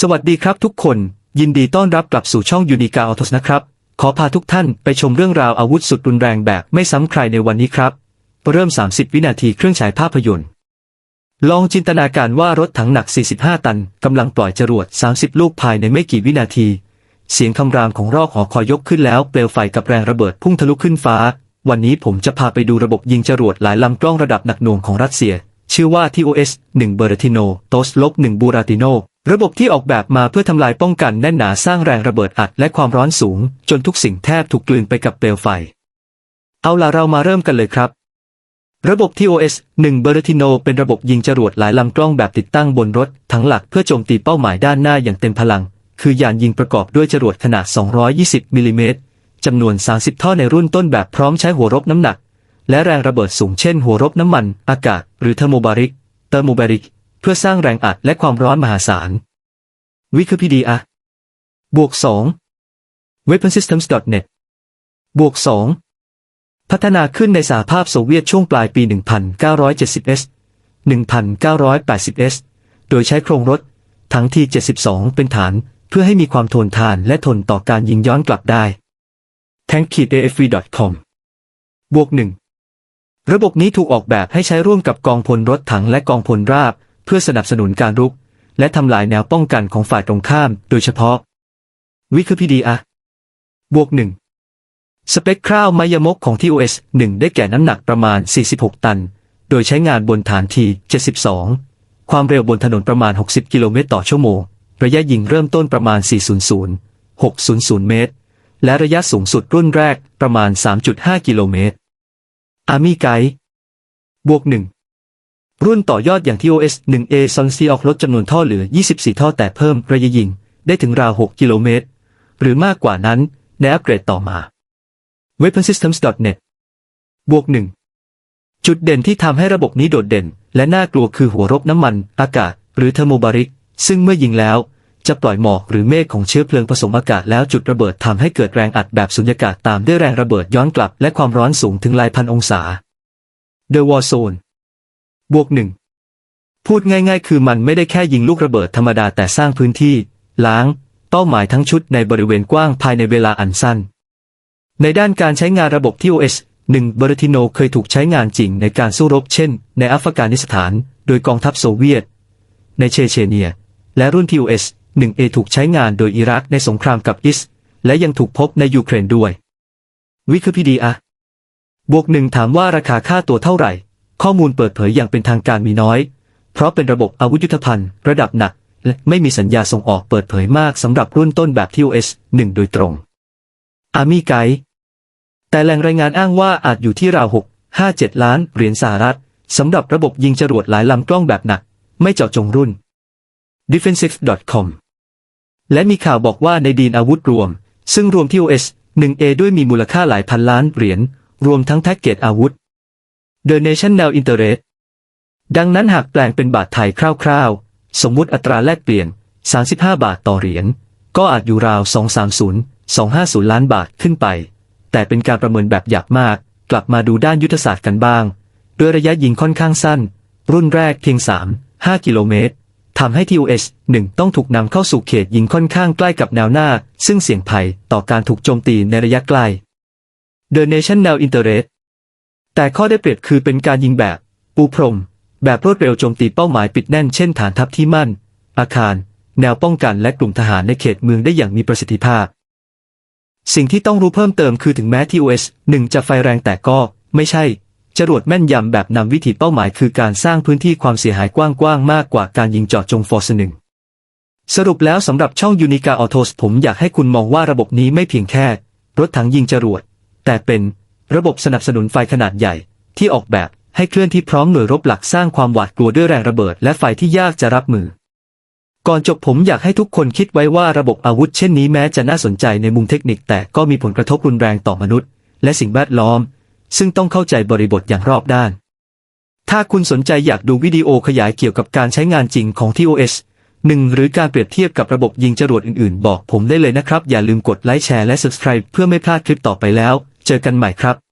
สวัสดีครับทุกคน ยินดีต้อนรับกลับสู่ช่องยูนิกาออโตสนะครับ ขอพาทุกท่านไปชมเรื่องราวอาวุธสุดรุนแรงแบบไม่ซ้ำใครในวันนี้ครับ เริ่ม 30 วินาทีเครื่องฉายภาพยนตร์ ลองจินตนาการว่ารถถังหนัก 45 ตันกำลังปล่อยจรวด 30 ลูกภายในไม่กี่วินาที เสียงคำรามของรอกหอคอยยกขึ้นแล้วเปลวไฟกับแรงระเบิดพุ่งทะลุขึ้นฟ้า วันนี้ผมจะพาไปดูระบบยิงจรวดหลายลำกล้องระดับหนักหน่วงของรัสเซีย ชื่อว่า TOS 1 b e r t i n o t o s ลบ1 b u r a t i n o ระบบที่ออกแบบมาเพื่อทำลายป้องกันแน่นหนาสร้างแรงระเบิดอัดและความร้อนสูง จนทุกสิ่งแทบถูกกลืนไปกับเปลวไฟ เอาล่ะเรามาเริ่มกันเลยครับ ระบบ TOS 1 b e r t i n o เป็นระบบยิงจรวดหลายลำกล้องแบบติดตั้งบนรถทั้งหลักเพื่อโจมตีเป้าหมายด้านหน้าอย่างเต็มพลัง คือยานยิงประกอบด้วยจรวดขนาด 220 มิลลิเมตรจำนวน 30 ท่อในรุ่นต้นแบบพร้อมใช้หัวรบน้ำหนัก และแรงระเบิดสูงเช่นหัวรบน้ำมัน อากาศ หรือเทอร์โมบาริกเตอร์โมบาริก พื่อสร้างแรงอัดและความร้อนมหาศาลวิคิพีเดียบวก2 weaponsystems.net บวก2พัฒนาขึ้นในสหภาพโซเวียตช่วงปลายปี 1970s 1980s โดยใช้โครงรถทั้งที72 เป็นฐาน เพื่อให้มีความทนทานและทนต่อการยิงย้อนกลับได้ tank-afv.com บวก1ระบบนี้ถูกออกแบบให้ใช้ร่วมกับกองพลรถถังและกองพลราบ เพื่อสนับสนุนการรุก และทำลายแนวป้องกันของฝ่ายตรงข้าม โดยเฉพาะ วิคิพีเดียบวก1สเปคคร่าวไมยมกของ TOS 1 ได้แก่น้ำหนักประมาณ 46 ตัน โดยใช้งานบนฐานที 72 ความเร็วบนถนนประมาณ 60 กิโลเมตรต่อชั่วโมง ระยะยิงเริ่มต้นประมาณ 400 600 เมตร และระยะสูงสุดรุ่นแรกประมาณ 3.5 กิโลเมตร อาร์มี่ไกด์บวก1 รุ่นต่อยอดอย่าง TOS 1A ซอนซีออกลดจำนวนท่อเหลือ 24 ท่อแต่เพิ่มระยะยิง ได้ถึงราว 6 กิโลเมตร หรือมากกว่านั้นในอัปเกรดต่อมา weaponsystems.net บวก 1 จุดเด่นที่ทำให้ระบบนี้โดดเด่น และน่ากลัวคือหัวรบน้ำมัน อากาศ หรือเทอร์โมบาริก ซึ่งเมื่อยิงแล้ว จะปล่อยหมอกหรือเมฆของเชื้อเพลิงผสมอากาศแล้วจุดระเบิดทำให้เกิดแรงอัดแบบสุญญากาศตามด้วยแรงระเบิดย้อนกลับ และความร้อนสูงถึงหลายพันองศา The War Zone บวกหนึ่งพูดง่ายๆ คือมันไม่ได้แค่ยิงลูกระเบิดธรรมดาแต่สร้างพื้นที่ ล้าง เป้าหมายทั้งชุดในบริเวณกว้างภายในเวลาอันสั้น ในด้านการใช้งานระบบ TOS 1 b e r t i n o เคยถูกใช้งานจริงในการสู้รบเช่น ในอัฟกานิสถาน โดยกองทัพโซเวียต ในเชเชเนีย และรุ่น TOS 1A ถูกใช้งานโดยอิรักในสงครามกับอิส และยังถูกพบในยูเครนด้วย วิคิพีเดียบวกหนึ่งถามว่าราคาค่าตัวเท่าไหร่ ข้อมูลเปิดเผยอย่างเป็นทางการมีน้อย เพราะเป็นระบบอาวุธยุทธภัณฑ์ระดับหนัก และไม่มีสัญญาส่งออกเปิดเผยมากสำหรับรุ่นต้นแบบ TOS 1 โดยตรง Army Guide แต่แหล่งรายงานอ้างว่าอาจอยู่ที่ราว6 5 7 ล้านเหรียญสหรัฐสำหรับระบบยิงจรวดหลายลำกล้องแบบหนัก ไม่เจาะจงรุ่น defensive.com และมีข่าวบอกว่าในดีนอาวุธรวม ซึ่งรวม TOS 1A ด้วยมีมูลค่าหลายพันล้านเหรียญรวมทั้งแท็กเกตอาวุธ The National Interest ดังนั้นหากแปลงเป็นบาทไทยคร่าวๆ สมมุติอัตราแลกเปลี่ยน 35 บาทต่อเหรียญ ก็อาจอยู่ราว 230 250 ล้านบาทขึ้นไป แต่เป็นการประเมินแบบหยาบมาก กลับมาดูด้านยุทธศาสตร์กันบ้าง ด้วยระยะยิงค่อนข้างสั้น รุ่นแรกเพียง 3 5 กิโลเมตรทำให้ TOS 1 ต้องถูกนำเข้าสู่เขตยิงค่อนข้างใกล้กับแนวหน้า ซึ่งเสี่ยงภัยต่อการถูกโจมตีในระยะใกล้ The National Interest แต่ข้อได้เปรียบคือเป็นการยิงแบบ ปูพรม แบบรวดเร็วโจมตีเป้าหมายปิดแน่นเช่นฐานทัพที่มั่น อาคาร แนวป้องกันและกลุ่มทหารในเขตเมืองได้อย่างมีประสิทธิภาพ สิ่งที่ต้องรู้เพิ่มเติมคือถึงแม้ TOS 1 จะไฟแรงแต่ก็ไม่ใช่ จรวดแม่นยำแบบนำวิถีเป้าหมายคือการสร้างพื้นที่ความเสียหายกว้างๆมากกว่าการยิงเจาะจงฟอร์สหนึ่งสรุปแล้วสำหรับช่องยูนิกาออโตสผมอยากให้คุณมองว่าระบบนี้ไม่เพียงแค่ รถถังยิงจรวด แต่เป็น ระบบสนับสนุนไฟขนาดใหญ่ ที่ออกแบบให้เคลื่อนที่พร้อมหน่วยรบหลักสร้างความหวาดกลัวด้วยแรงระเบิดและไฟที่ยากจะรับมือ ก่อนจบผมอยากให้ทุกคนคิดไว้ว่าระบบอาวุธเช่นนี้แม้จะน่าสนใจในมุมเทคนิค แต่ก็มีผลกระทบรุนแรงต่อมนุษย์ และสิ่งแวดล้อม ซึ่งต้องเข้าใจบริบทอย่างรอบด้าน ถ้าคุณสนใจอยากดูวิดีโอขยายเกี่ยวกับการใช้งานจริงของ TOS หนึ่งหรือการเปรียบเทียบกับระบบยิงจรวดอื่นๆ บอกผมได้เลยนะครับ อย่าลืมกดไลค์แชร์และ Subscribe เพื่อไม่พลาดคลิปต่อไปแล้ว เจอกันใหม่ครับ